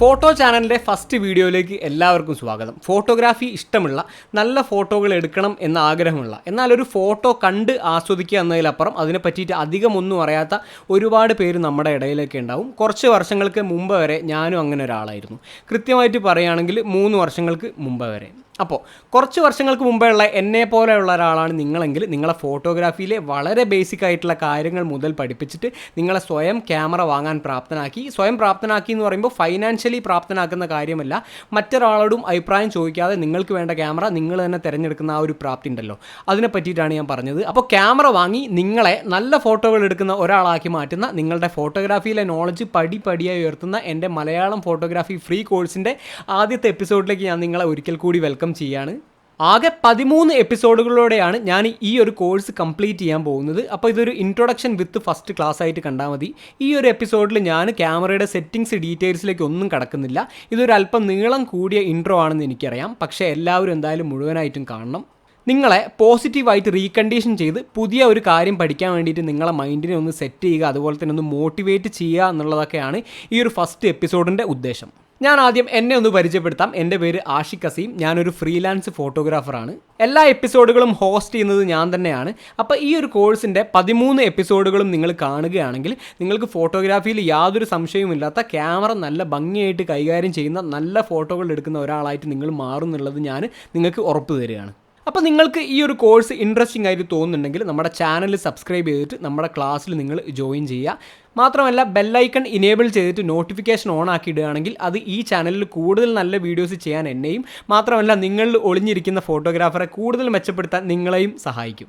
Photo ചാനലിന്റെ first വീഡിയോയിലേക്ക് എല്ലാവർക്കും സ്വാഗതം. ഫോട്ടോഗ്രാഫി ഇഷ്ടമുള്ള നല്ല ഫോട്ടോകൾ എടുക്കണം എന്ന ആഗ്രഹമുള്ള എന്നാൽ ഒരു ഫോട്ടോ കണ്ട് ആസ്വദിക്കുക എന്നതിലപ്പുറം അതിനെ പറ്റിയിട്ട് അധികം ഒന്നും അറിയാത്ത ഒരുപാട് പേര് നമ്മുടെ ഇടയിലൊക്കെ ഉണ്ടാവും. കുറച്ച് വർഷങ്ങൾക്ക് മുമ്പ് വരെ ഞാനും അങ്ങനെ ഒരാളായിരുന്നു. കൃത്യമായിട്ട് പറയുകയാണെങ്കിൽ മൂന്ന് വർഷങ്ങൾക്ക് മുമ്പ് വരെ. അപ്പോൾ കുറച്ച് വർഷങ്ങൾക്ക് മുമ്പേ ഉള്ള എന്നെ പോലെയുള്ള ഒരാളാണ് നിങ്ങളെങ്കിൽ നിങ്ങളെ ഫോട്ടോഗ്രാഫിയിലെ വളരെ ബേസിക് ആയിട്ടുള്ള കാര്യങ്ങൾ മുതൽ പഠിപ്പിച്ചിട്ട് നിങ്ങളെ സ്വയം ക്യാമറ വാങ്ങാൻ പ്രാപ്തനാക്കി. സ്വയം പ്രാപ്തനാക്കി എന്ന് പറയുമ്പോൾ ഫൈനാൻഷ്യലി പ്രാപ്തനാക്കുന്ന കാര്യമല്ല. മറ്റൊരാളോടും അഭിപ്രായം ചോദിക്കാതെ നിങ്ങൾക്ക് വേണ്ട ക്യാമറ നിങ്ങൾ തന്നെ തിരഞ്ഞെടുക്കുന്ന ആ ഒരു പ്രാപ്തി ഉണ്ടല്ലോ. അതിനെ പറ്റിയിട്ടാണ് ഞാൻ പറഞ്ഞത്. അപ്പോൾ ക്യാമറ വാങ്ങി നിങ്ങളെ നല്ല ഫോട്ടോകൾ എടുക്കുന്ന ഒരാളാക്കി മാറ്റുന്ന നിങ്ങളുടെ ഫോട്ടോഗ്രാഫിയിലെ നോളജ് പടി പടിയായി ഉയർത്തുന്ന എന്റെ മലയാളം ഫോട്ടോഗ്രാഫി ഫ്രീ കോഴ്സിന്റെ ആദ്യത്തെ എപ്പിസോഡിലേക്ക് ഞാൻ നിങ്ങളെ ഒരിക്കൽ കൂടി വെൽക്കം ചെയ്യാണ്. ആകെ പതിമൂന്ന് എപ്പിസോഡുകളോടെയാണ് ഞാൻ ഈ ഒരു കോഴ്സ് കംപ്ലീറ്റ് ചെയ്യാൻ പോകുന്നത്. അപ്പോൾ ഇതൊരു ഇൻട്രൊഡക്ഷൻ വിത്ത് ഫസ്റ്റ് ക്ലാസ് ആയിട്ട് കണ്ടാൽ മതി. ഈ ഒരു എപ്പിസോഡിൽ ഞാൻ ക്യാമറയുടെ സെറ്റിങ്സ് ഡീറ്റെയിൽസിലേക്ക് ഒന്നും കടക്കുന്നില്ല. ഇതൊരു അല്പം നീളം കൂടിയ ഇൻട്രോ ആണെന്ന് എനിക്കറിയാം. പക്ഷേ എല്ലാവരും എന്തായാലും മുഴുവനായിട്ടും കാണണം. നിങ്ങളെ പോസിറ്റീവായിട്ട് റീകണ്ടീഷൻ ചെയ്ത് പുതിയ ഒരു കാര്യം പഠിക്കാൻ വേണ്ടിയിട്ട് നിങ്ങളെ മൈൻഡിനെ ഒന്ന് സെറ്റ് ചെയ്യുക അതുപോലെ തന്നെ ഒന്ന് മോട്ടിവേറ്റ് ചെയ്യുക എന്നുള്ളതൊക്കെയാണ് ഈ ഒരു ഫസ്റ്റ് എപ്പിസോഡിന്റെ ഉദ്ദേശം. ഞാൻ ആദ്യം എന്നെ ഒന്ന് പരിചയപ്പെടുത്താം. എന്റെ പേര് ആഷിഖ് അസീം ഞാനൊരു ഫ്രീലാൻസ് ഫോട്ടോഗ്രാഫറാണ്. എല്ലാ എപ്പിസോഡുകളും ഹോസ്റ്റ് ചെയ്യുന്നത് ഞാൻ തന്നെയാണ്. അപ്പോൾ ഈ ഒരു കോഴ്സിന്റെ പതിമൂന്ന് എപ്പിസോഡുകളും നിങ്ങൾ കാണുകയാണെങ്കിൽ നിങ്ങൾക്ക് ഫോട്ടോഗ്രാഫിയിൽ യാതൊരു സംശയവുമില്ലാത്ത ക്യാമറ നല്ല ഭംഗിയായിട്ട് കൈകാര്യം ചെയ്യുന്ന നല്ല ഫോട്ടോകൾ എടുക്കുന്ന ഒരാളായിട്ട് നിങ്ങൾ മാറും എന്നുള്ളത് ഞാൻ നിങ്ങൾക്ക് ഉറപ്പ് തരികയാണ്. അപ്പോൾ നിങ്ങൾക്ക് ഈ ഒരു കോഴ്സ് ഇൻട്രസ്റ്റിംഗ് ആയിട്ട് തോന്നുന്നുണ്ടെങ്കിൽ നമ്മുടെ ചാനൽ സബ്സ്ക്രൈബ് ചെയ്തിട്ട് നമ്മുടെ ക്ലാസ്സിൽ നിങ്ങൾ ജോയിൻ ചെയ്യുക. മാത്രമല്ല ബെല്ലൈക്കൺ ഇനേബിൾ ചെയ്തിട്ട് നോട്ടിഫിക്കേഷൻ ഓൺ ആക്കിയിടുകയാണെങ്കിൽ അത് ഈ ചാനലിൽ കൂടുതൽ നല്ല വീഡിയോസ് ചെയ്യാൻ എന്നെയും മാത്രമല്ല നിങ്ങളിൽ ഒളിഞ്ഞിരിക്കുന്ന ഫോട്ടോഗ്രാഫറെ കൂടുതൽ മെച്ചപ്പെടുത്താൻ നിങ്ങളെയും സഹായിക്കും.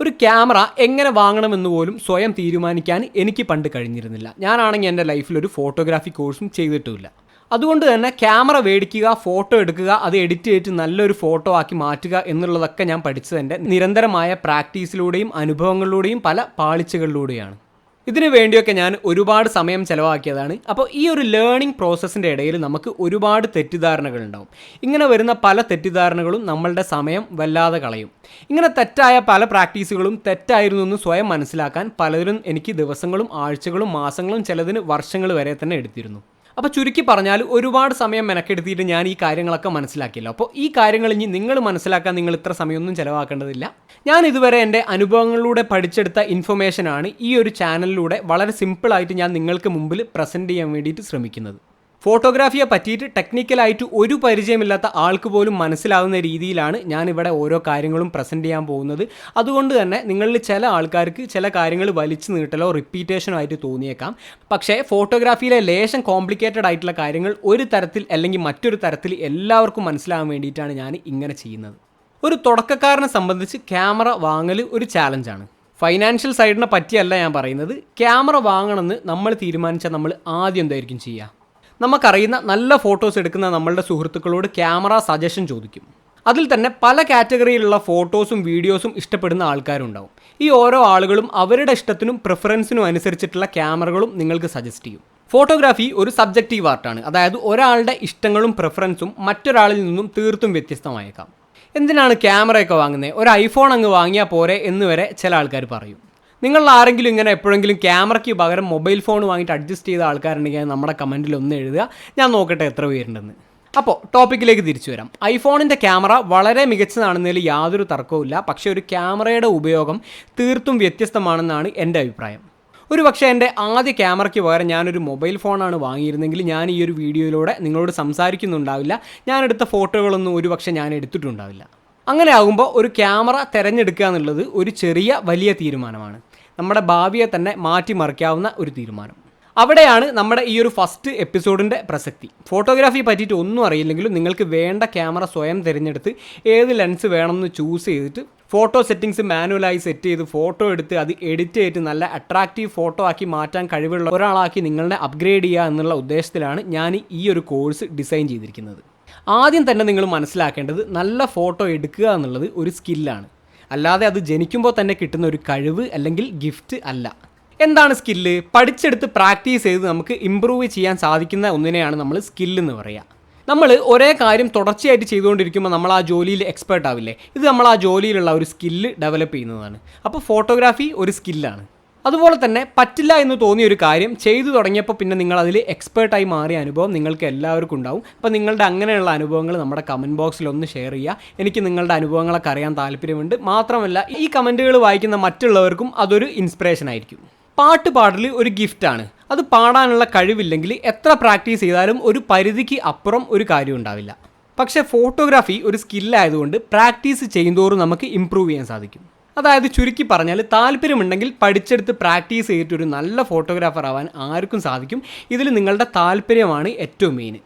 ഒരു ക്യാമറ എങ്ങനെ വാങ്ങണമെന്ന് പോലും സ്വയം തീരുമാനിക്കാൻ എനിക്ക് പണ്ട് കഴിഞ്ഞിരുന്നില്ല. ഞാനാണെങ്കിൽ എന്റെ ലൈഫിൽ ഒരു ഫോട്ടോഗ്രാഫി കോഴ്സും ചെയ്തിട്ടുമില്ല. അതുകൊണ്ട് തന്നെ ക്യാമറ മേടിക്കുക ഫോട്ടോ എടുക്കുക അത് എഡിറ്റ് ചെയ്തിട്ട് നല്ലൊരു ഫോട്ടോ ആക്കി മാറ്റുക എന്നുള്ളതൊക്കെ ഞാൻ പഠിച്ചതിന്റെ നിരന്തരമായ പ്രാക്ടീസിലൂടെയും അനുഭവങ്ങളിലൂടെയും പല പാളിച്ചകളിലൂടെയാണ്. ഇതിനു വേണ്ടിയൊക്കെ ഞാൻ ഒരുപാട് സമയം ചിലവാക്കിയതാണ്. അപ്പോൾ ഈ ഒരു ലേണിംഗ് പ്രോസസ്സിന്റെ ഇടയിൽ നമുക്ക് ഒരുപാട് തെറ്റിദ്ധാരണകൾ ഉണ്ടാവും ഇങ്ങനെ വരുന്ന പല തെറ്റിദ്ധാരണകളും നമ്മളുടെ സമയം വല്ലാതെ കളയും. ഇങ്ങനെ തെറ്റായ പല പ്രാക്ടീസുകളും തെറ്റായിരുന്നു എന്ന് സ്വയം മനസ്സിലാക്കാൻ പലരും എനിക്ക് ദിവസങ്ങളും ആഴ്ചകളും മാസങ്ങളും ചിലതിന് വർഷങ്ങൾ വരെ തന്നെ എടുത്തിരുന്നു. അപ്പോൾ ചുരുക്കി പറഞ്ഞാൽ ഒരുപാട് സമയം മെനക്കെടുത്തിയിട്ട് ഞാൻ ഈ കാര്യങ്ങളൊക്കെ മനസ്സിലാക്കിയല്ലോ. അപ്പോൾ ഈ കാര്യങ്ങൾ ഇനി നിങ്ങൾ മനസ്സിലാക്കാൻ നിങ്ങൾ ഇത്ര സമയമൊന്നും ചിലവാക്കേണ്ടതില്ല. ഞാൻ ഇതുവരെ എന്റെ അനുഭവങ്ങളിലൂടെ പഠിച്ചെടുത്ത ഇൻഫർമേഷനാണ് ഈ ഒരു ചാനലിലൂടെ വളരെ സിമ്പിളായിട്ട് ഞാൻ നിങ്ങൾക്ക് മുമ്പിൽ പ്രസന്റ് ചെയ്യാൻ വേണ്ടിയിട്ട് ശ്രമിക്കുന്നത്. ഫോട്ടോഗ്രാഫിയെ പറ്റിയിട്ട് ടെക്നിക്കലായിട്ട് ഒരു പരിചയമില്ലാത്ത ആൾക്ക് പോലും മനസ്സിലാവുന്ന രീതിയിലാണ് ഞാനിവിടെ ഓരോ കാര്യങ്ങളും പ്രസന്റ് ചെയ്യാൻ പോകുന്നത്. അതുകൊണ്ട് തന്നെ നിങ്ങളിൽ ചില ആൾക്കാർക്ക് ചില കാര്യങ്ങൾ വലിച്ചു നീട്ടലോ റിപ്പീറ്റേഷനോ ആയിട്ട് തോന്നിയേക്കാം. പക്ഷേ ഫോട്ടോഗ്രാഫിയിലെ ലേശം കോംപ്ലിക്കേറ്റഡ് ആയിട്ടുള്ള കാര്യങ്ങൾ ഒരു തരത്തിൽ അല്ലെങ്കിൽ മറ്റൊരു തരത്തിൽ എല്ലാവർക്കും മനസ്സിലാവാൻ വേണ്ടിയിട്ടാണ് ഞാൻ ഇങ്ങനെ ചെയ്യുന്നത്. ഒരു തുടക്കക്കാരനെ സംബന്ധിച്ച് ക്യാമറ വാങ്ങൽ ഒരു ചാലഞ്ചാണ് ഫൈനാൻഷ്യൽ സൈഡിനെ പറ്റിയല്ല ഞാൻ പറയുന്നത്. ക്യാമറ വാങ്ങണമെന്ന് നമ്മൾ തീരുമാനിച്ചാൽ നമ്മൾ ആദ്യം എന്തായിരിക്കും ചെയ്യുക? നമുക്കറിയുന്ന നല്ല ഫോട്ടോസ് എടുക്കുന്ന നമ്മളുടെ സുഹൃത്തുക്കളോട് ക്യാമറ സജഷൻ ചോദിക്കും. അതിൽ തന്നെ പല കാറ്റഗറിയിലുള്ള ഫോട്ടോസും വീഡിയോസും ഇഷ്ടപ്പെടുന്ന ആൾക്കാരുണ്ടാവും. ഈ ഓരോ ആളുകളും അവരുടെ ഇഷ്ടത്തിനും പ്രിഫറൻസിനും അനുസരിച്ചിട്ടുള്ള ക്യാമറകളും നിങ്ങൾക്ക് സജസ്റ്റ് ചെയ്യും. ഫോട്ടോഗ്രാഫി ഒരു സബ്ജക്റ്റീവ് ആർട്ടാണ് അതായത് ഒരാളുടെ ഇഷ്ടങ്ങളും പ്രിഫറൻസും മറ്റൊരാളിൽ നിന്നും തീർത്തും വ്യത്യസ്തമായേക്കാം. എന്തിനാണ് ക്യാമറയൊക്കെ വാങ്ങുന്നത് ഒരു ഐഫോൺ അങ്ങ് വാങ്ങിയാൽ പോരെ എന്ന് വരെ ചില ആൾക്കാർ പറയും. നിങ്ങൾ ആരെങ്കിലും ഇങ്ങനെ എപ്പോഴെങ്കിലും ക്യാമറയ്ക്ക് പകരം മൊബൈൽ ഫോൺ വാങ്ങിയിട്ട് അഡ്ജസ്റ്റ് ചെയ്ത ആൾക്കാരുണ്ടെങ്കിൽ നമ്മുടെ കമന്റിൽ ഒന്ന് എഴുതുക. ഞാൻ നോക്കട്ടെ എത്ര പേരുണ്ടെന്ന്. അപ്പോൾ ടോപ്പിക്കിലേക്ക് തിരിച്ചു വരാം. ഐഫോണിന്റെ ക്യാമറ വളരെ മികച്ചതാണെന്നതിൽ യാതൊരു തർക്കവുമില്ല പക്ഷേ ഒരു ക്യാമറയുടെ ഉപയോഗം തീർത്തും വ്യത്യസ്തമാണെന്നാണ് എന്റെ അഭിപ്രായം. ഒരു പക്ഷേ എന്റെ ആദ്യ ക്യാമറയ്ക്ക് പകരം ഞാനൊരു മൊബൈൽ ഫോണാണ് വാങ്ങിയിരുന്നെങ്കിൽ ഞാൻ ഈ ഒരു വീഡിയോയിലൂടെ നിങ്ങളോട് സംസാരിക്കുന്നുണ്ടാവില്ല. ഞാൻ എടുത്ത ഫോട്ടോകളൊന്നും ഒരു പക്ഷേ ഞാൻ എടുത്തിട്ടുണ്ടാവില്ല. അങ്ങനെ ആകുമ്പോൾ ഒരു ക്യാമറ തിരഞ്ഞെടുക്കുക എന്നുള്ളത് ഒരു ചെറിയ വലിയ തീരുമാനമാണ്. നമ്മുടെ ഭാവിയെ തന്നെ മാറ്റിമറിക്കാവുന്ന ഒരു തീരുമാനം. അവിടെയാണ് നമ്മുടെ ഈ ഒരു ഫസ്റ്റ് എപ്പിസോഡിന്റെ പ്രസക്തി. ഫോട്ടോഗ്രാഫി പറ്റിയിട്ട് ഒന്നും അറിയില്ലെങ്കിലും നിങ്ങൾക്ക് വേണ്ട ക്യാമറ സ്വയം തിരഞ്ഞെടുത്ത് ഏത് ലെൻസ് വേണമെന്ന് ചൂസ് ചെയ്തിട്ട് ഫോട്ടോ സെറ്റിങ്സ് മാനുവലായി സെറ്റ് ചെയ്ത് ഫോട്ടോ എടുത്ത് അത് എഡിറ്റ് ചെയ്ത് നല്ല അട്രാക്റ്റീവ് ഫോട്ടോ ആക്കി മാറ്റാൻ കഴിവുള്ള ഒരാളാക്കി നിങ്ങളെ അപ്ഗ്രേഡ് ചെയ്യുക എന്നുള്ള ഉദ്ദേശത്തിലാണ് ഞാൻ ഈ ഒരു കോഴ്സ് ഡിസൈൻ ചെയ്തിരിക്കുന്നത്. ആദ്യം തന്നെ നിങ്ങൾ മനസ്സിലാക്കേണ്ടത് നല്ല ഫോട്ടോ എടുക്കുക എന്നുള്ളത് ഒരു സ്കില്ലാണ് അല്ലാതെ അത് ജനിക്കുമ്പോൾ തന്നെ കിട്ടുന്ന ഒരു കഴിവ് അല്ലെങ്കിൽ ഗിഫ്റ്റ് അല്ല. എന്താണ് സ്കില്ല് പഠിച്ചെടുത്ത് പ്രാക്ടീസ് ചെയ്ത് നമുക്ക് ഇമ്പ്രൂവ് ചെയ്യാൻ സാധിക്കുന്ന ഒന്നിനെയാണ് നമ്മൾ സ്കില്ല് എന്ന് പറയുക നമ്മൾ ഒരേ കാര്യം തുടർച്ചയായിട്ട് ചെയ്തുകൊണ്ടിരിക്കുമ്പോൾ നമ്മൾ ആ ജോലിയിൽ എക്സ്പേർട്ട് ആവില്ലേ? ഇത് നമ്മൾ ആ ജോലിയിലുള്ള ഒരു സ്കില്ല് ഡെവലപ്പ് ചെയ്യുന്നതാണ്. അപ്പോൾ ഫോട്ടോഗ്രാഫി ഒരു സ്കില്ലാണ് അതുപോലെ തന്നെ പറ്റില്ല എന്ന് തോന്നിയ ഒരു കാര്യം ചെയ്തു തുടങ്ങിയപ്പോൾ പിന്നെ നിങ്ങൾ അതിൽ എക്സ്പേർട്ടായി മാറിയ അനുഭവം നിങ്ങൾക്ക് എല്ലാവർക്കും ഉണ്ടാവും. അപ്പോൾ നിങ്ങളുടെ അങ്ങനെയുള്ള അനുഭവങ്ങൾ നമ്മുടെ കമന്റ് ബോക്സിൽ ഒന്ന് ഷെയർ ചെയ്യുക. എനിക്ക് നിങ്ങളുടെ അനുഭവങ്ങളൊക്കെ അറിയാൻ താല്പര്യമുണ്ട്. മാത്രമല്ല ഈ കമന്റുകൾ വായിക്കുന്ന മറ്റുള്ളവർക്കും അതൊരു ഇൻസ്പിറേഷൻ ആയിരിക്കും. പാട്ട് പാടൽ ഒരു ഗിഫ്റ്റാണ് അത് പാടാനുള്ള കഴിവില്ലെങ്കിൽ എത്ര പ്രാക്ടീസ് ചെയ്താലും ഒരു പരിധിക്ക് അപ്പുറം ഒരു കാര്യം ഉണ്ടാവില്ല. പക്ഷേ ഫോട്ടോഗ്രാഫി ഒരു സ്കില്ലായതുകൊണ്ട് പ്രാക്ടീസ് ചെയ്യുന്നതോറും നമുക്ക് ഇമ്പ്രൂവ് ചെയ്യാൻ സാധിക്കും. അതായത് ചുരുക്കി പറഞ്ഞാൽ താല്പര്യമുണ്ടെങ്കിൽ പഠിച്ചെടുത്ത് പ്രാക്ടീസ് ചെയ്തിട്ട് ഒരു നല്ല ഫോട്ടോഗ്രാഫർ ആവാൻ ആർക്കും സാധിക്കും. ഇതിൽ നിങ്ങളുടെ താല്പര്യമാണ് ഏറ്റവും മെയിൻ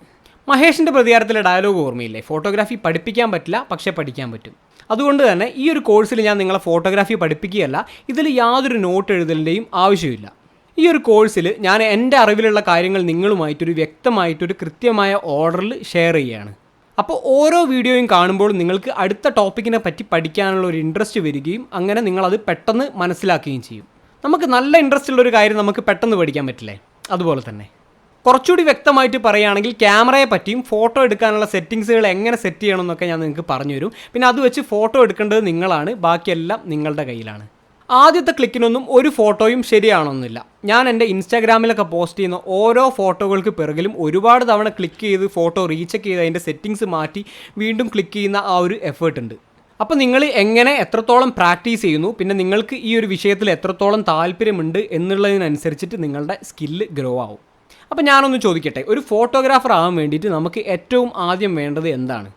മഹേഷിന്റെ പ്രതികാരത്തിലെ ഡയലോഗ് ഓർമ്മയില്ലേ? ഫോട്ടോഗ്രാഫി പഠിപ്പിക്കാൻ പറ്റില്ല പക്ഷേ പഠിക്കാൻ പറ്റും. അതുകൊണ്ട് തന്നെ ഈ ഒരു കോഴ്സിൽ ഞാൻ നിങ്ങളെ ഫോട്ടോഗ്രാഫി പഠിപ്പിക്കുകയല്ല ഇതിൽ യാതൊരു നോട്ട് എഴുതലിന്റെയും ആവശ്യമില്ല. ഈ ഒരു കോഴ്സിൽ ഞാൻ എന്റെ അറിവിലുള്ള കാര്യങ്ങൾ നിങ്ങളുമായിട്ടൊരു വ്യക്തമായിട്ടൊരു കൃത്യമായ ഓർഡറിൽ ഷെയർ ചെയ്യുകയാണ്. അപ്പോൾ ഓരോ വീഡിയോയും കാണുമ്പോൾ നിങ്ങൾക്ക് അടുത്ത ടോപ്പിക്കിനെ പറ്റി പഠിക്കാനുള്ള ഒരു ഇൻട്രസ്റ്റ് വരികയും അങ്ങനെ നിങ്ങളത് പെട്ടെന്ന് മനസ്സിലാക്കുകയും ചെയ്യും. നമുക്ക് നല്ല ഇൻട്രസ്റ്റ് ഉള്ള ഒരു കാര്യം നമുക്ക് പെട്ടെന്ന് പഠിക്കാൻ പറ്റില്ലേ? അതുപോലെ തന്നെ. കുറച്ചുകൂടി വ്യക്തമായിട്ട് പറയുകയാണെങ്കിൽ ക്യാമറയെ പറ്റിയും ഫോട്ടോ എടുക്കാനുള്ള സെറ്റിങ്സുകൾ എങ്ങനെ സെറ്റ് ചെയ്യണമെന്നൊക്കെ ഞാൻ നിങ്ങൾക്ക് പറഞ്ഞു പറഞ്ഞുതരും. പിന്നെ അത് വെച്ച് ഫോട്ടോ എടുക്കേണ്ടത് നിങ്ങളാണ്. ബാക്കിയെല്ലാം നിങ്ങളുടെ കയ്യിലാണ്. ആദ്യത്തെ ക്ലിക്കിനൊന്നും ഒരു ഫോട്ടോയും ശരിയാണെന്നില്ല. ഞാൻ എന്റെ ഇൻസ്റ്റാഗ്രാമിലൊക്കെ പോസ്റ്റ് ചെയ്യുന്ന ഓരോ ഫോട്ടോകൾക്ക് പിറകിലും ഒരുപാട് തവണ ക്ലിക്ക് ചെയ്ത് ഫോട്ടോ റീചെക്ക് ചെയ്ത് അതിന്റെ സെറ്റിങ്സ് മാറ്റി വീണ്ടും ക്ലിക്ക് ചെയ്യുന്ന ആ ഒരു എഫേർട്ട് ഉണ്ട്. അപ്പോൾ നിങ്ങൾ എങ്ങനെ എത്രത്തോളം പ്രാക്ടീസ് ചെയ്യുന്നു? പിന്നെ നിങ്ങൾക്ക് ഈ ഒരു വിഷയത്തിൽ എത്രത്തോളം താല്പര്യമുണ്ട് എന്നുള്ളതിനനുസരിച്ചിട്ട് നിങ്ങളുടെ സ്കില്ല് ഗ്രോ ആവും. അപ്പോൾ ഞാനൊന്ന് ചോദിക്കട്ടെ ഒരു ഫോട്ടോഗ്രാഫർ ആവാൻ വേണ്ടിയിട്ട് നമുക്ക് ഏറ്റവും ആദ്യം വേണ്ടത് എന്താണ്?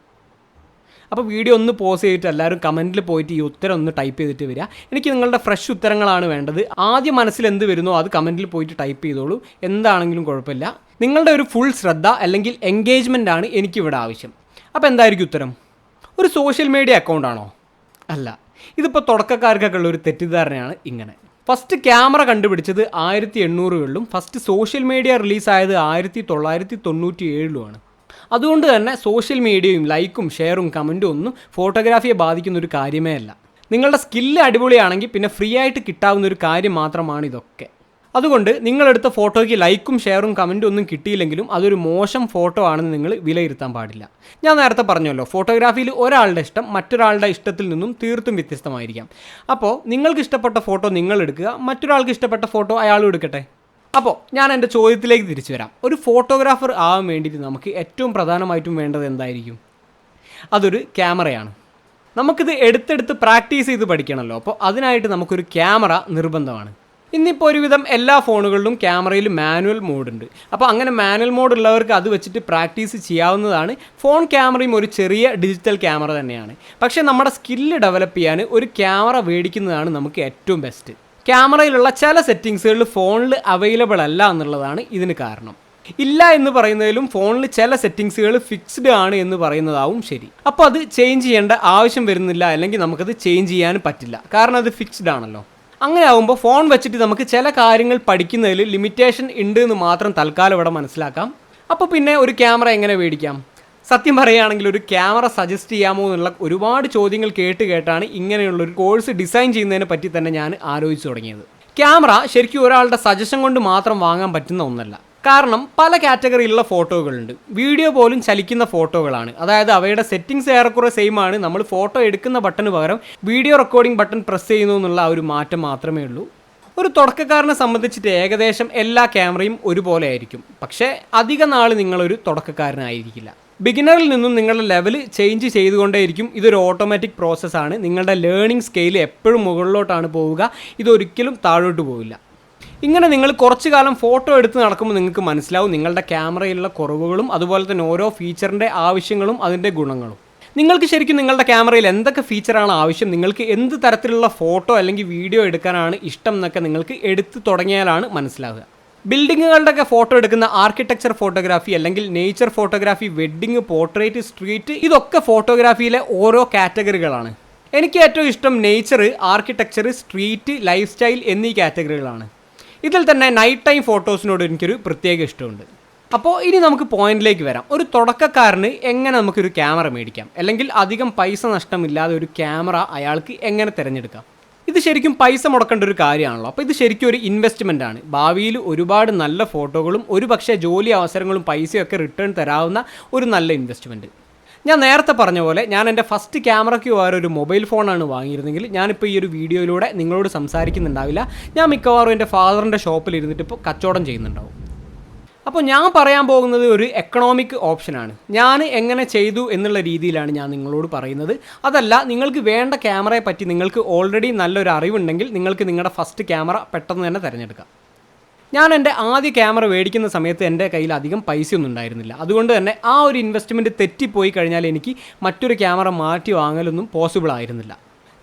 അപ്പോൾ വീഡിയോ ഒന്ന് പോസ് ചെയ്തിട്ട് എല്ലാവരും കമന്റിൽ പോയിട്ട് ഈ ഉത്തരം ഒന്ന് ടൈപ്പ് ചെയ്തിട്ട് വരിക. എനിക്ക് നിങ്ങളുടെ ഫ്രഷ് ഉത്തരങ്ങളാണ് വേണ്ടത്. ആദ്യം മനസ്സിൽ എന്ത് വരുന്നോ അത് കമന്റിൽ പോയിട്ട് ടൈപ്പ് ചെയ്തോളൂ. എന്താണെങ്കിലും കുഴപ്പമില്ല. നിങ്ങളുടെ ഒരു ഫുൾ ശ്രദ്ധ അല്ലെങ്കിൽ എൻഗേജ്മെന്റ് ആണ് എനിക്കിവിടെ ആവശ്യം. അപ്പോൾ എന്തായിരിക്കും ഉത്തരം? ഒരു സോഷ്യൽ മീഡിയ അക്കൗണ്ടാണോ അല്ല. ഇതിപ്പോൾ തുടക്കക്കാർക്കൊക്കെ ഉള്ള ഒരു തെറ്റിദ്ധാരണയാണ് ഇങ്ങനെ. ഫസ്റ്റ് ക്യാമറ കണ്ടുപിടിച്ചത് ആയിരത്തി എണ്ണൂറുകളിലും ഫസ്റ്റ് സോഷ്യൽ മീഡിയ റിലീസായത് ആയിരത്തി തൊള്ളായിരത്തി തൊണ്ണൂറ്റി ഏഴിലുമാണ് അതുകൊണ്ട് തന്നെ സോഷ്യൽ മീഡിയയും ലൈക്കും ഷെയറും കമന്റും ഒന്നും ഫോട്ടോഗ്രാഫിയെ ബാധിക്കുന്ന ഒരു കാര്യമേ അല്ല. നിങ്ങളുടെ സ്കില്ല് അടിപൊളിയാണെങ്കിൽ പിന്നെ ഫ്രീ ആയിട്ട് കിട്ടാവുന്ന ഒരു കാര്യം മാത്രമാണ് ഇതൊക്കെ. അതുകൊണ്ട് നിങ്ങളെടുത്ത ഫോട്ടോയ്ക്ക് ലൈക്കും ഷെയറും കമന്റും ഒന്നും കിട്ടിയില്ലെങ്കിലും അതൊരു മോശം ഫോട്ടോ ആണെന്ന് നിങ്ങൾ വിലയിരുത്താൻ പാടില്ല. ഞാൻ നേരത്തെ പറഞ്ഞല്ലോ ഫോട്ടോഗ്രാഫിയിൽ ഒരാളുടെ ഇഷ്ടം മറ്റൊരാളുടെ ഇഷ്ടത്തിൽ നിന്നും തീർത്തും വ്യത്യസ്തമായിരിക്കാം. അപ്പോൾ നിങ്ങൾക്ക് ഇഷ്ടപ്പെട്ട ഫോട്ടോ നിങ്ങൾ എടുക്കുക മറ്റൊരാൾക്ക് ഇഷ്ടപ്പെട്ട ഫോട്ടോ അയാളും എടുക്കട്ടെ? അപ്പോൾ ഞാൻ എന്റെ ചോദ്യത്തിലേക്ക് തിരിച്ചു വരാം. ഒരു ഫോട്ടോഗ്രാഫർ ആവാൻ വേണ്ടിയിട്ട് നമുക്ക് ഏറ്റവും പ്രധാനമായിട്ടും വേണ്ടത് എന്തായിരിക്കും? അതൊരു ക്യാമറയാണ്. നമുക്കിത് എടുത്തെടുത്ത് പ്രാക്ടീസ് ചെയ്ത് പഠിക്കണമല്ലോ അപ്പോൾ അതിനായിട്ട് നമുക്കൊരു ക്യാമറ നിർബന്ധമാണ്. ഇന്നിപ്പോൾ ഒരുവിധം എല്ലാ ഫോണുകളിലും ക്യാമറയിൽ മാനുവൽ മോഡുണ്ട്. അപ്പോൾ അങ്ങനെ മാനുവൽ മോഡ് ഉള്ളവർക്ക് അത് വെച്ചിട്ട് പ്രാക്ടീസ് ചെയ്യാവുന്നതാണ്. ഫോൺ ക്യാമറയും ഒരു ചെറിയ ഡിജിറ്റൽ ക്യാമറ തന്നെയാണ്. പക്ഷേ നമ്മുടെ സ്കില്ല് ഡെവലപ്പ് ചെയ്യാൻ ഒരു ക്യാമറ മേടിക്കുന്നതാണ് നമുക്ക് ഏറ്റവും ബെസ്റ്റ്. ക്യാമറയിലുള്ള ചില സെറ്റിങ്സുകൾ ഫോണിൽ അവൈലബിൾ അല്ല എന്നുള്ളതാണ് ഇതിന് കാരണം. ഇല്ല എന്ന് പറയുന്നതിലും ഫോണിൽ ചില സെറ്റിങ്സുകൾ ഫിക്സ്ഡ് ആണ് എന്ന് പറയുന്നതാവും ശരി. അപ്പോൾ അത് ചേഞ്ച് ചെയ്യേണ്ട ആവശ്യം വരുന്നില്ല അല്ലെങ്കിൽ നമുക്കത് ചേഞ്ച് ചെയ്യാൻ പറ്റില്ല. കാരണം അത് ഫിക്സ്ഡ് ആണല്ലോ. അങ്ങനെ ആകുമ്പോൾ ഫോൺ വെച്ചിട്ട് നമുക്ക് ചില കാര്യങ്ങൾ പഠിക്കുന്നതിൽ ലിമിറ്റേഷൻ ഉണ്ട് എന്ന് മാത്രം തൽക്കാലം ഇവിടെ മനസ്സിലാക്കാം. അപ്പോൾ പിന്നെ ഒരു ക്യാമറ എങ്ങനെ മേടിക്കാം? സത്യം പറയുകയാണെങ്കിൽ ഒരു ക്യാമറ സജസ്റ്റ് ചെയ്യാമോ എന്നുള്ള ഒരുപാട് ചോദ്യങ്ങൾ കേട്ട് കേട്ടാണ് ഇങ്ങനെയുള്ള ഒരു കോഴ്സ് ഡിസൈൻ ചെയ്യുന്നതിനെ പറ്റി തന്നെ ഞാൻ ആലോചിച്ചു തുടങ്ങിയത്. ക്യാമറ ശരിക്കും ഒരാളുടെ സജഷൻ കൊണ്ട് മാത്രം വാങ്ങാൻ പറ്റുന്ന ഒന്നല്ല. കാരണം പല കാറ്റഗറിയിലുള്ള ഫോട്ടോകളുണ്ട് വീഡിയോ പോലും ചലിക്കുന്ന ഫോട്ടോകളാണ് അതായത് അവയുടെ സെറ്റിംഗ്സ് ഏറെക്കുറെ സെയിം ആണ്. നമ്മൾ ഫോട്ടോ എടുക്കുന്ന ബട്ടന് പകരം വീഡിയോ റെക്കോർഡിംഗ് ബട്ടൺ പ്രസ് ചെയ്യുന്നു എന്നുള്ള ആ ഒരു മാറ്റം മാത്രമേ ഉള്ളൂ. ഒരു തുടക്കക്കാരനെ സംബന്ധിച്ചിട്ട് ഏകദേശം എല്ലാ ക്യാമറയും ഒരുപോലെ ആയിരിക്കും. പക്ഷേ അധിക നാൾ നിങ്ങളൊരു തുടക്കക്കാരനായിരിക്കില്ല. ബിഗിനറിൽ നിന്നും നിങ്ങളുടെ ലെവൽ ചേഞ്ച് ചെയ്തുകൊണ്ടേയിരിക്കും. ഇതൊരു ഓട്ടോമാറ്റിക് പ്രോസസ്സാണ് നിങ്ങളുടെ ലേണിംഗ് സ്കെയിൽ എപ്പോഴും മുകളിലോട്ടാണ് പോവുക. ഇതൊരിക്കലും താഴോട്ട് പോവില്ല. ഇങ്ങനെ നിങ്ങൾ കുറച്ച് കാലം ഫോട്ടോ എടുത്ത് നടക്കുമ്പോൾ നിങ്ങൾക്ക് മനസ്സിലാവും നിങ്ങളുടെ ക്യാമറയിലുള്ള കുറവുകളും അതുപോലെ തന്നെ ഓരോ ഫീച്ചറിന്റെ ആവശ്യങ്ങളും അതിന്റെ ഗുണങ്ങളും. നിങ്ങൾക്ക് ശരിക്കും നിങ്ങളുടെ ക്യാമറയിൽ എന്തൊക്കെ ഫീച്ചറാണ് ആവശ്യം? നിങ്ങൾക്ക് എന്ത് തരത്തിലുള്ള ഫോട്ടോ അല്ലെങ്കിൽ വീഡിയോ എടുക്കാനാണ് ഇഷ്ടം എന്നൊക്കെ നിങ്ങൾക്ക് എടുത്ത് തുടങ്ങിയാലാണ് മനസ്സിലാവുക. ബിൽഡിങ്ങുകളുടെയൊക്കെ ഫോട്ടോ എടുക്കുന്ന ആർക്കിടെക്ചർ ഫോട്ടോഗ്രാഫി അല്ലെങ്കിൽ nature photography wedding portrait street ഇതൊക്കെ ഫോട്ടോഗ്രാഫിയിലെ ഓരോ കാറ്റഗറികളാണ്. എനിക്ക് ഏറ്റവും ഇഷ്ടം nature architecture street lifestyle എന്നീ കാറ്റഗറികളാണ്. ഇതിൽ തന്നെ നൈറ്റ് ടൈം ഫോട്ടോസിനോട് എനിക്കൊരു പ്രത്യേക ഇഷ്ടമുണ്ട്. അപ്പോൾ ഇനി നമുക്ക് പോയിന്റിലേക്ക് വരാം. ഒരു തുടക്കക്കാരന് എങ്ങനെ നമുക്കൊരു ക്യാമറ മേടിക്കാം? അല്ലെങ്കിൽ അധികം പൈസ നഷ്ടമില്ലാതെ ഒരു ക്യാമറ അയാൾക്ക് എങ്ങനെ തിരഞ്ഞെടുക്കാം? ഇത് ശരിക്കും പൈസ മുടക്കേണ്ട ഒരു കാര്യമാണല്ലോ. അപ്പോൾ ഇത് ശരിക്കും ഒരു ഇൻവെസ്റ്റ്മെന്റ് ആണ്. ഭാവിയിൽ ഒരുപാട് നല്ല ഫോട്ടോകളും ഒരു പക്ഷേ ജോലി അവസരങ്ങളും പൈസയൊക്കെ റിട്ടേൺ തരാവുന്ന ഒരു നല്ല ഇൻവെസ്റ്റ്മെന്റ് ഞാൻ നേരത്തെ പറഞ്ഞ പോലെ ഞാൻ എന്റെ ഫസ്റ്റ് ക്യാമറയ്ക്ക് വേറെ ഒരു മൊബൈൽ ഫോണാണ് വാങ്ങിയിരുന്നെങ്കിൽ ഞാനിപ്പോൾ ഈ ഒരു വീഡിയോയിലൂടെ നിങ്ങളോട് സംസാരിക്കുന്നുണ്ടാവില്ല. ഞാൻ മിക്കവാറും എന്റെ ഫാദറിന്റെ ഷോപ്പിൽ ഇരുന്നിട്ട് ഇപ്പോൾ കച്ചവടം ചെയ്യുന്നുണ്ടാവും. അപ്പോൾ ഞാൻ പറയാൻ പോകുന്നത് ഒരു എക്കണോമിക് ഓപ്ഷനാണ് ഞാൻ എങ്ങനെ ചെയ്തു എന്നുള്ള രീതിയിലാണ് ഞാൻ നിങ്ങളോട് പറയുന്നത്. അതല്ല നിങ്ങൾക്ക് വേണ്ട ക്യാമറയെ പറ്റി നിങ്ങൾക്ക് ഓൾറെഡി നല്ലൊരു അറിവുണ്ടെങ്കിൽ നിങ്ങൾക്ക് നിങ്ങളുടെ ഫസ്റ്റ് ക്യാമറ പെട്ടെന്ന് തന്നെ തിരഞ്ഞെടുക്കാം. ഞാൻ എന്റെ ആദ്യ ക്യാമറ മേടിക്കുന്ന സമയത്ത് എന്റെ കയ്യിൽ അധികം പൈസയൊന്നും ഉണ്ടായിരുന്നില്ല. അതുകൊണ്ട് തന്നെ ആ ഒരു ഇൻവെസ്റ്റ്മെന്റ് തെറ്റിപ്പോയി കഴിഞ്ഞാൽ എനിക്ക് മറ്റൊരു ക്യാമറ മാറ്റി വാങ്ങലൊന്നും പോസിബിൾ ആയിരുന്നില്ല.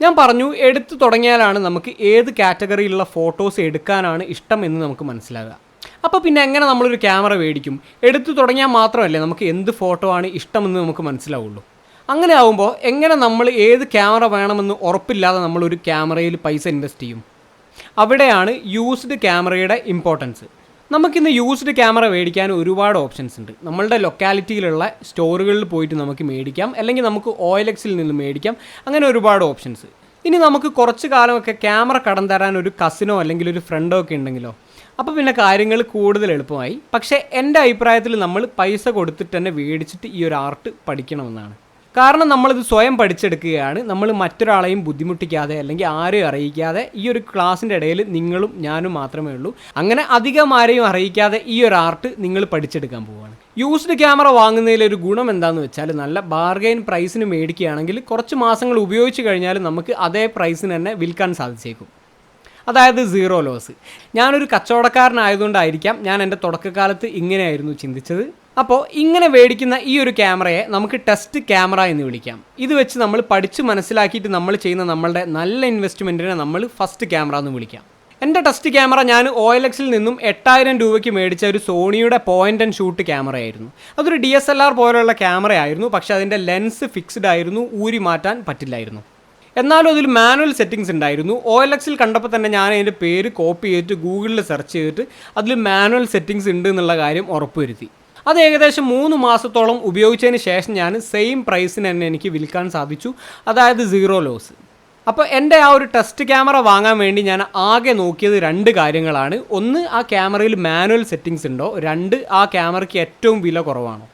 ഞാൻ പറഞ്ഞു എടുത്തു തുടങ്ങിയാലാണ് നമുക്ക് ഏത് കാറ്റഗറിയിലുള്ള ഫോട്ടോസ് എടുക്കാനാണ് ഇഷ്ടം എന്ന് നമുക്ക് മനസ്സിലാകുക അപ്പോൾ പിന്നെ എങ്ങനെ നമ്മളൊരു ക്യാമറ മേടിക്കും? എടുത്തു തുടങ്ങിയാൽ മാത്രമല്ലേ നമുക്ക് എന്ത് ഫോട്ടോ ആണ് ഇഷ്ടമെന്ന് നമുക്ക് മനസ്സിലാവുള്ളൂ. അങ്ങനെ ആവുമ്പോൾ എങ്ങനെ നമ്മൾ ഏത് ക്യാമറ വേണമെന്ന് ഉറപ്പില്ലാതെ നമ്മളൊരു ക്യാമറയിൽ പൈസ ഇൻവെസ്റ്റ് ചെയ്യും? അവിടെയാണ് യൂസ്ഡ് ക്യാമറയുടെ ഇമ്പോർട്ടൻസ് നമുക്കിന്ന് യൂസ്ഡ് ക്യാമറ മേടിക്കാൻ ഒരുപാട് ഓപ്ഷൻസ് ഉണ്ട്. നമ്മളുടെ ലൊക്കാലിറ്റിയിലുള്ള സ്റ്റോറുകളിൽ പോയിട്ട് നമുക്ക് മേടിക്കാം. അല്ലെങ്കിൽ നമുക്ക് ഓയിലെക്സിൽ നിന്ന് മേടിക്കാം. അങ്ങനെ ഒരുപാട് ഓപ്ഷൻസ് ഇനി നമുക്ക് കുറച്ച് കാലമൊക്കെ ക്യാമറ കടം തരാൻ ഒരു കസിനോ അല്ലെങ്കിൽ ഒരു ഫ്രണ്ടോ ഒക്കെ ഉണ്ടെങ്കിലോ? അപ്പോൾ പിന്നെ കാര്യങ്ങൾ കൂടുതൽ എളുപ്പമായി. പക്ഷേ എന്റെ അഭിപ്രായത്തിൽ നമ്മൾ പൈസ കൊടുത്തിട്ട് തന്നെ മേടിച്ചിട്ട് ഈ ഒരു ആർട്ട് പഠിക്കണമെന്നാണ്. കാരണം നമ്മളിത് സ്വയം പഠിച്ചെടുക്കുകയാണ്. നമ്മൾ മറ്റൊരാളെയും ബുദ്ധിമുട്ടിക്കാതെ അല്ലെങ്കിൽ ആരെയും അറിയിക്കാതെ ഈ ഒരു ക്ലാസ്സിന്റെ ഇടയിൽ നിങ്ങളും ഞാനും മാത്രമേ ഉള്ളൂ. അങ്ങനെ അധികം ആരെയും അറിയിക്കാതെ ഈ ഒരു ആർട്ട് നിങ്ങൾ പഠിച്ചെടുക്കാൻ പോവുകയാണ്. യൂസ്ഡ് ക്യാമറ വാങ്ങുന്നതിൽ ഒരു ഗുണം എന്താണെന്ന് വെച്ചാൽ നല്ല ബാർഗെയിൻ പ്രൈസിന് മേടിക്കുകയാണെങ്കിൽ കുറച്ച് മാസങ്ങൾ ഉപയോഗിച്ച് കഴിഞ്ഞാൽ നമുക്ക് അതേ പ്രൈസിന് തന്നെ വിൽക്കാൻ സാധിച്ചേക്കും. അതായത് സീറോ ലോസ് ഞാനൊരു കച്ചവടക്കാരനായതുകൊണ്ടായിരിക്കാം ഞാൻ എന്റെ തുടക്കകാലത്ത് ഇങ്ങനെയായിരുന്നു ചിന്തിച്ചത്. അപ്പോൾ ഇങ്ങനെ മേടിക്കുന്ന ഈ ഒരു ക്യാമറയെ നമുക്ക് ടെസ്റ്റ് ക്യാമറ എന്ന് വിളിക്കാം. ഇത് വെച്ച് നമ്മൾ പഠിച്ച് മനസ്സിലാക്കിയിട്ട് നമ്മൾ ചെയ്യുന്ന നമ്മളുടെ നല്ല ഇൻവെസ്റ്റ്മെന്റിനെ നമ്മൾ ഫസ്റ്റ് ക്യാമറ എന്ന് വിളിക്കാം. എന്റെ ടെസ്റ്റ് ക്യാമറ ഞാൻ ഒ എൽ എക്സിൽ നിന്നും എട്ടായിരം രൂപയ്ക്ക് മേടിച്ച ഒരു സോണിയുടെ പോയിന്റ് ആൻഡ് ഷൂട്ട് ക്യാമറയായിരുന്നു. അതൊരു ഡി എസ് എൽ ആർ പോലെയുള്ള ക്യാമറ ആയിരുന്നു പക്ഷേ അതിന്റെ ലെൻസ് ഫിക്സ്ഡ് ആയിരുന്നു ഊരി മാറ്റാൻ പറ്റില്ലായിരുന്നു. എന്നാലും അതിൽ മാനുവൽ സെറ്റിങ്സ് ഉണ്ടായിരുന്നു. ഒ എൽ എക്സിൽ കണ്ടപ്പോൾ തന്നെ ഞാൻ അതിന്റെ പേര് കോപ്പി ചെയ്തിട്ട് ഗൂഗിളിൽ സെർച്ച് ചെയ്തിട്ട് അതിൽ മാനുവൽ സെറ്റിങ്സ് ഉണ്ട് എന്നുള്ള കാര്യം ഉറപ്പുവരുത്തി. അത് ഏകദേശം മൂന്ന് മാസത്തോളം ഉപയോഗിച്ചതിന് ശേഷം ഞാൻ സെയിം പ്രൈസിന് തന്നെ എനിക്ക് വിൽക്കാൻ സാധിച്ചു. അതായത് സീറോ ലോസ് അപ്പോൾ എന്റെ ആ ഒരു ടെസ്റ്റ് ക്യാമറ വാങ്ങാൻ വേണ്ടി ഞാൻ ആകെ നോക്കിയത് രണ്ട് കാര്യങ്ങളാണ്. ഒന്ന് ആ ക്യാമറയിൽ മാനുവൽ സെറ്റിങ്സ് ഉണ്ടോ? രണ്ട് ആ ക്യാമറയ്ക്ക് ഏറ്റവും വില കുറവാണോ?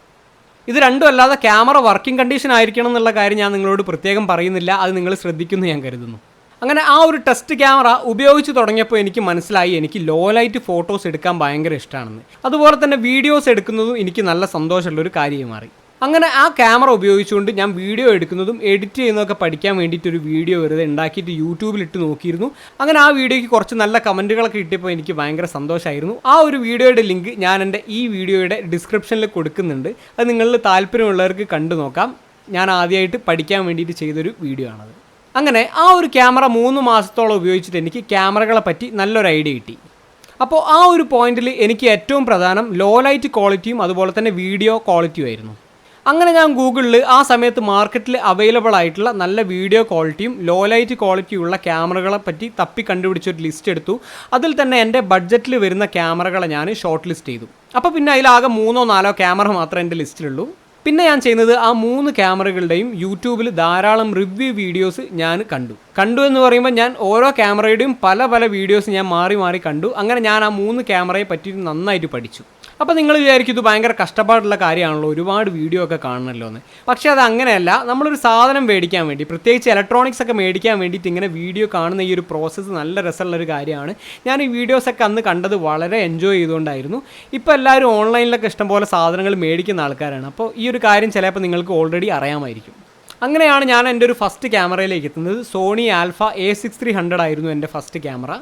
ഇത് രണ്ടും അല്ലാതെ ക്യാമറ വർക്കിംഗ് കണ്ടീഷൻ ആയിരിക്കണം എന്നുള്ള കാര്യം ഞാൻ നിങ്ങളോട് പ്രത്യേകം പറയുന്നില്ല. അത് നിങ്ങൾ ശ്രദ്ധിക്കുന്നു ഞാൻ കരുതുന്നു. അങ്ങനെ ആ ഒരു ടെസ്റ്റ് ക്യാമറ ഉപയോഗിച്ച് തുടങ്ങിയപ്പോൾ എനിക്ക് മനസ്സിലായി എനിക്ക് ലോ ലൈറ്റ് ഫോട്ടോസ് എടുക്കാൻ ഭയങ്കര ഇഷ്ടമാണെന്ന് അതുപോലെ തന്നെ വീഡിയോസ് എടുക്കുന്നതും എനിക്ക് നല്ല സന്തോഷമുള്ളൊരു കാര്യമായി മാറി. അങ്ങനെ ആ ക്യാമറ ഉപയോഗിച്ചുകൊണ്ട് ഞാൻ വീഡിയോ എടുക്കുന്നതും എഡിറ്റ് ചെയ്യുന്നതൊക്കെ പഠിക്കാൻ വേണ്ടിയിട്ട് ഒരു വീഡിയോ വെറുതെ ഉണ്ടാക്കിയിട്ട് യൂട്യൂബിൽ ഇട്ട് നോക്കിയിരുന്നു. അങ്ങനെ ആ വീഡിയോയ്ക്ക് കുറച്ച് നല്ല കമന്റുകളൊക്കെ കിട്ടിയപ്പോൾ എനിക്ക് ഭയങ്കര സന്തോഷമായിരുന്നു. ആ ഒരു വീഡിയോയുടെ ലിങ്ക് ഞാൻ എന്റെ ഈ വീഡിയോയുടെ ഡിസ്ക്രിപ്ഷനിൽ കൊടുക്കുന്നുണ്ട്. അത് നിങ്ങളിൽ താല്പര്യമുള്ളവർക്ക് കണ്ടു നോക്കാം ഞാൻ ആദ്യമായിട്ട് പഠിക്കാൻ വേണ്ടിയിട്ട് ചെയ്തൊരു വീഡിയോ ആണത്. അങ്ങനെ ആ ഒരു ക്യാമറ മൂന്ന് മാസത്തോളം ഉപയോഗിച്ചിട്ട് എനിക്ക് ക്യാമറകളെ പറ്റി നല്ലൊരു ഐഡിയ കിട്ടി. അപ്പോൾ ആ ഒരു പോയിന്റിൽ എനിക്ക് ഏറ്റവും പ്രധാനം ലോ ലൈറ്റ് ക്വാളിറ്റിയും അതുപോലെ തന്നെ വീഡിയോ ക്വാളിറ്റിയും ആയിരുന്നു. അങ്ങനെ ഞാൻ ഗൂഗിളിൽ ആ സമയത്ത് മാർക്കറ്റിൽ അവൈലബിൾ ആയിട്ടുള്ള നല്ല വീഡിയോ ക്വാളിറ്റിയും ലോ ലൈറ്റ് ക്വാളിറ്റിയുള്ള ക്യാമറകളെ പറ്റി തപ്പി കണ്ടുപിടിച്ചൊരു ലിസ്റ്റ് എടുത്തു. അതിൽ തന്നെ എന്റെ ബഡ്ജറ്റിൽ വരുന്ന ക്യാമറകളെ ഞാൻ ഷോർട്ട് ലിസ്റ്റ് ചെയ്തു. അപ്പോൾ പിന്നെ അതിലാകെ മൂന്നോ നാലോ ക്യാമറ മാത്രമേ എന്റെ ലിസ്റ്റിലുള്ളൂ. പിന്നെ ഞാൻ ചെയ്യുന്നത് ആ മൂന്ന് ക്യാമറകളുടെയും യൂട്യൂബിൽ ധാരാളം റിവ്യൂ വീഡിയോസ് ഞാൻ കണ്ടു. കണ്ടു എന്ന് പറയുമ്പോൾ ഞാൻ ഓരോ ക്യാമറയുടെയും പല പല വീഡിയോസ് ഞാൻ മാറി മാറി കണ്ടു. അങ്ങനെ ഞാൻ ആ മൂന്ന് ക്യാമറയെ പറ്റി നന്നായിട്ട് പഠിച്ചു. അപ്പോൾ നിങ്ങൾ വിചാരിക്കും ഇത് ഭയങ്കര കഷ്ടപ്പാടുള്ള കാര്യമാണല്ലോ ഒരുപാട് വീഡിയോ ഒക്കെ കാണണമല്ലോ എന്ന് പക്ഷേ അത് അങ്ങനെയല്ല നമ്മളൊരു സാധനം മേടിക്കാൻ വേണ്ടി പ്രത്യേകിച്ച് ഇലക്ട്രോണിക്സ് ഒക്കെ മേടിക്കാൻ വേണ്ടിയിട്ട് ഇങ്ങനെ വീഡിയോ കാണുന്ന ഈ ഒരു പ്രോസസ്സ് നല്ല രസമുള്ള ഒരു കാര്യമാണ്. ഞാൻ ഈ വീഡിയോസൊക്കെ അന്ന് കണ്ടത് വളരെ എൻജോയ് ചെയ്തുകൊണ്ടായിരുന്നു. ഇപ്പോൾ എല്ലാവരും ഓൺലൈനിലൊക്കെ ഇഷ്ടംപോലെ സാധനങ്ങൾ മേടിക്കുന്ന ആൾക്കാരാണ്. അപ്പോൾ ഈ ഒരു കാര്യം ചിലപ്പോൾ നിങ്ങൾക്ക് ഓൾറെഡി അറിയാമായിരിക്കും. അങ്ങനെയാണ് ഞാൻ എന്റെ ഒരു ഫസ്റ്റ് ക്യാമറയിലേക്ക് എത്തുന്നത്. Sony Alpha A six three hundred ആയിരുന്നു എന്റെ ഫസ്റ്റ് ക്യാമറ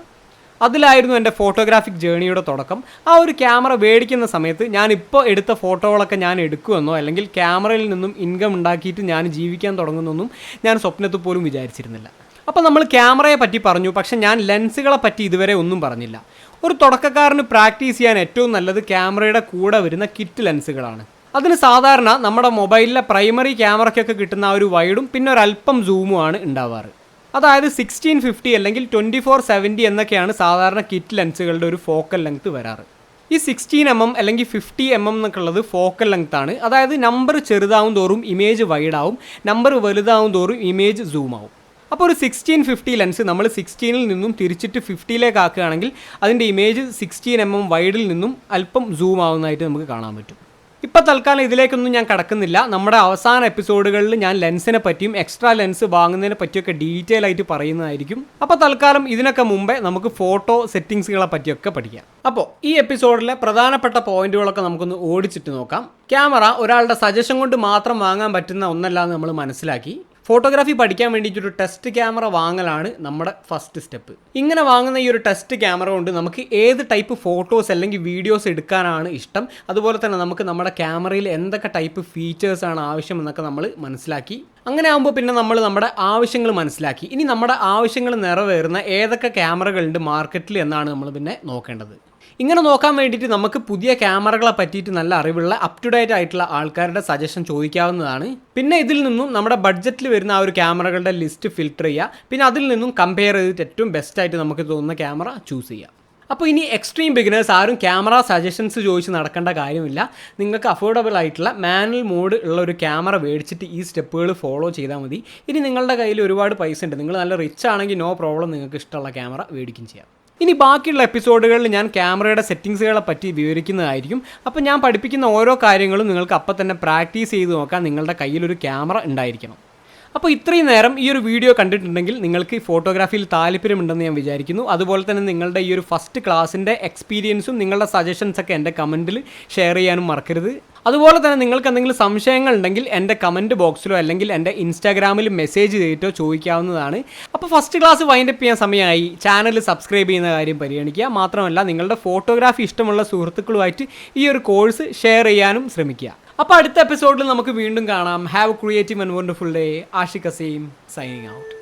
അതിലായിരുന്നു എന്റെ ഫോട്ടോഗ്രാഫിക് ജേണിയുടെ തുടക്കം. ആ ഒരു ക്യാമറ മേടിക്കുന്ന സമയത്ത് ഞാൻ ഇപ്പോൾ എടുത്ത ഫോട്ടോകളൊക്കെ ഞാൻ എടുക്കുമെന്നോ അല്ലെങ്കിൽ ക്യാമറയിൽ നിന്നും ഇൻകം ഉണ്ടാക്കിയിട്ട് ഞാൻ ജീവിക്കാൻ തുടങ്ങുന്നൊന്നും ഞാൻ സ്വപ്നത്തിൽ പോലും വിചാരിച്ചിരുന്നില്ല. അപ്പോൾ നമ്മൾ ക്യാമറയെ പറ്റി പറഞ്ഞു പക്ഷേ ഞാൻ ലെൻസുകളെ പറ്റി ഇതുവരെ ഒന്നും പറഞ്ഞില്ല. ഒരു തുടക്കക്കാരന് പ്രാക്ടീസ് ചെയ്യാൻ ഏറ്റവും നല്ലത് ക്യാമറയുടെ കൂടെ വരുന്ന കിറ്റ് ലെൻസുകളാണ് അതിന് സാധാരണ നമ്മുടെ മൊബൈലിലെ പ്രൈമറി ക്യാമറയ്ക്കൊക്കെ കിട്ടുന്ന ആ ഒരു വൈഡും പിന്നെ ഒരല്പം സൂമുമാണ് ഉണ്ടാവാറ്. അതായത് സിക്സ്റ്റീൻ ഫിഫ്റ്റി അല്ലെങ്കിൽ ട്വന്റി ഫോർ സെവന്റി എന്നൊക്കെയാണ് സാധാരണ കിറ്റ് ലെൻസുകളുടെ ഒരു ഫോക്കൽ ലെങ്ത് വരാറ്. ഈ സിക്സ്റ്റീൻ എം എം അല്ലെങ്കിൽ ഫിഫ്റ്റി എം എം എന്നൊക്കെ ഉള്ളത് ഫോക്കൽ ലെങ്ത് ആണ്. അതായത് നമ്പർ ചെറുതാവും തോറും ഇമേജ് വൈഡാവും നമ്പർ വലുതാവും തോറും ഇമേജ് സൂം ആവും. അപ്പോൾ ഒരു സിക്സ്റ്റീൻ ഫിഫ്റ്റി ലെൻസ് നമ്മൾ സിക്സ്റ്റീനിൽ നിന്നും തിരിച്ചിട്ട് ഫിഫ്റ്റിയിലേക്ക് ആക്കുകയാണെങ്കിൽ അതിന്റെ ഇമേജ് സിക്സ്റ്റീൻ എം എം വൈഡിൽ നിന്നും അല്പം സൂം ആവുന്നതായിട്ട് നമുക്ക് കാണാൻ പറ്റും. ഇപ്പം തൽക്കാലം ഇതിലേക്കൊന്നും ഞാൻ കടക്കുന്നില്ല. നമ്മുടെ അവസാന എപ്പിസോഡുകളിൽ ഞാൻ ലെൻസിനെ പറ്റിയും എക്സ്ട്രാ ലെൻസ് വാങ്ങുന്നതിനെ പറ്റിയൊക്കെ ഡീറ്റെയിൽ ആയിട്ട് പറയുന്നതായിരിക്കും. അപ്പോൾ തൽക്കാലം ഇതിനൊക്കെ മുമ്പേ നമുക്ക് ഫോട്ടോ സെറ്റിങ്സുകളെ പറ്റിയൊക്കെ പഠിക്കാം. അപ്പോൾ ഈ എപ്പിസോഡിലെ പ്രധാനപ്പെട്ട പോയിന്റുകളൊക്കെ നമുക്കൊന്ന് ഓടിച്ചിട്ട് നോക്കാം. ക്യാമറ ഒരാളുടെ സജഷൻ കൊണ്ട് മാത്രം വാങ്ങാൻ പറ്റുന്ന ഒന്നല്ല എന്ന് നമ്മൾ മനസ്സിലാക്കി. ഫോട്ടോഗ്രാഫി പഠിക്കാൻ വേണ്ടിയിട്ടൊരു ടെസ്റ്റ് ക്യാമറ വാങ്ങലാണ് നമ്മുടെ ഫസ്റ്റ് സ്റ്റെപ്പ്. ഇങ്ങനെ വാങ്ങുന്ന ഈ ഒരു ടെസ്റ്റ് ക്യാമറ കൊണ്ട് നമുക്ക് ഏത് ടൈപ്പ് ഫോട്ടോസ് അല്ലെങ്കിൽ വീഡിയോസ് എടുക്കാനാണ് ഇഷ്ടം. അതുപോലെ തന്നെ നമുക്ക് നമ്മുടെ ക്യാമറയിൽ എന്തൊക്കെ ടൈപ്പ് ഫീച്ചേഴ്സാണ് ആവശ്യം എന്നൊക്കെ നമ്മൾ മനസ്സിലാക്കി. അങ്ങനെ ആകുമ്പോൾ പിന്നെ നമ്മൾ നമ്മുടെ ആവശ്യങ്ങൾ മനസ്സിലാക്കി. ഇനി നമ്മുടെ ആവശ്യങ്ങൾ നിറവേറുന്ന ഏതൊക്കെ ക്യാമറകളുണ്ട് മാർക്കറ്റിൽ എന്നാണ് നമ്മൾ പിന്നെ നോക്കേണ്ടത്. ഇങ്ങനെ നോക്കാൻ വേണ്ടിയിട്ട് നമുക്ക് പുതിയ ക്യാമറകളെ പറ്റിയിട്ട് നല്ല അറിവുള്ള അപ് ടു ഡേറ്റ് ആയിട്ടുള്ള ആൾക്കാരുടെ സജഷൻ ചോദിക്കാവുന്നതാണ്. പിന്നെ ഇതിൽ നിന്നും നമ്മുടെ ബഡ്ജറ്റിൽ വരുന്ന ആ ഒരു ക്യാമറകളുടെ ലിസ്റ്റ് ഫിൽട്ടർ ചെയ്യുക. പിന്നെ അതിൽ നിന്നും കമ്പയർ ചെയ്തിട്ട് ഏറ്റവും ബെസ്റ്റായിട്ട് നമുക്ക് തോന്നുന്ന ക്യാമറ ചൂസ് ചെയ്യാം അപ്പോൾ ഇനി എക്സ്ട്രീം ബിഗിനേഴ്സ് ആരും ക്യാമറ സജഷൻസ് ചോദിച്ച് നടക്കേണ്ട കാര്യമില്ല. നിങ്ങൾക്ക് അഫോർഡബിൾ ആയിട്ടുള്ള മാനുവൽ മോഡ് ഉള്ള ഒരു ക്യാമറ മേടിച്ചിട്ട് ഈ സ്റ്റെപ്പുകൾ ഫോളോ ചെയ്താൽ മതി. ഇനി നിങ്ങളുടെ കയ്യിൽ ഒരുപാട് പൈസ ഉണ്ട്. നിങ്ങൾ നല്ല റിച്ച് ആണെങ്കിൽ നോ പ്രോബ്ലം നിങ്ങൾക്ക് ഇഷ്ടമുള്ള ക്യാമറ മേടിക്കും ചെയ്യാം. ഇനി ബാക്കിയുള്ള എപ്പിസോഡുകളിൽ ഞാൻ ക്യാമറയുടെ സെറ്റിങ്സുകളെ പറ്റി വിവരിക്കുന്നതായിരിക്കും. അപ്പോൾ ഞാൻ പഠിപ്പിക്കുന്ന ഓരോ കാര്യങ്ങളും നിങ്ങൾക്ക് അപ്പം തന്നെ പ്രാക്ടീസ് ചെയ്ത് നോക്കാൻ നിങ്ങളുടെ കയ്യിലൊരു ക്യാമറ ഉണ്ടായിരിക്കണം. അപ്പോൾ ഇത്രയും നേരം ഈ ഒരു വീഡിയോ കണ്ടിട്ടുണ്ടെങ്കിൽ നിങ്ങൾക്ക് ഈ ഫോട്ടോഗ്രാഫിയിൽ താല്പര്യമുണ്ടെന്ന് ഞാൻ വിചാരിക്കുന്നു. അതുപോലെ തന്നെ നിങ്ങളുടെ ഈ ഒരു ഫസ്റ്റ് ക്ലാസ്സിന്റെ എക്സ്പീരിയൻസും നിങ്ങളുടെ സജഷൻസൊക്കെ എന്റെ കമന്റിൽ ഷെയർ ചെയ്യാനും മറക്കരുത്. അതുപോലെ തന്നെ നിങ്ങൾക്ക് എന്തെങ്കിലും സംശയങ്ങൾ ഉണ്ടെങ്കിൽ എന്റെ കമന്റ് ബോക്സിലോ അല്ലെങ്കിൽ എന്റെ ഇൻസ്റ്റാഗ്രാമിൽ മെസ്സേജ് ചെയ്തിട്ടോ ചോദിക്കാവുന്നതാണ്. അപ്പോൾ ഫസ്റ്റ് ക്ലാസ് വൈൻഡപ്പ് ചെയ്യാൻ സമയമായി. ചാനൽ സബ്സ്ക്രൈബ് ചെയ്യുന്ന കാര്യം പരിഗണിക്കുക. മാത്രമല്ല നിങ്ങളുടെ ഫോട്ടോഗ്രാഫി ഇഷ്ടമുള്ള സുഹൃത്തുക്കളുമായിട്ട് ഈ ഒരു കോഴ്സ് ഷെയർ ചെയ്യാനും ശ്രമിക്കുക. അപ്പോൾ അടുത്ത എപ്പിസോഡിൽ നമുക്ക് വീണ്ടും കാണാം. Have creative and wonderful day Ashik Azeem signing out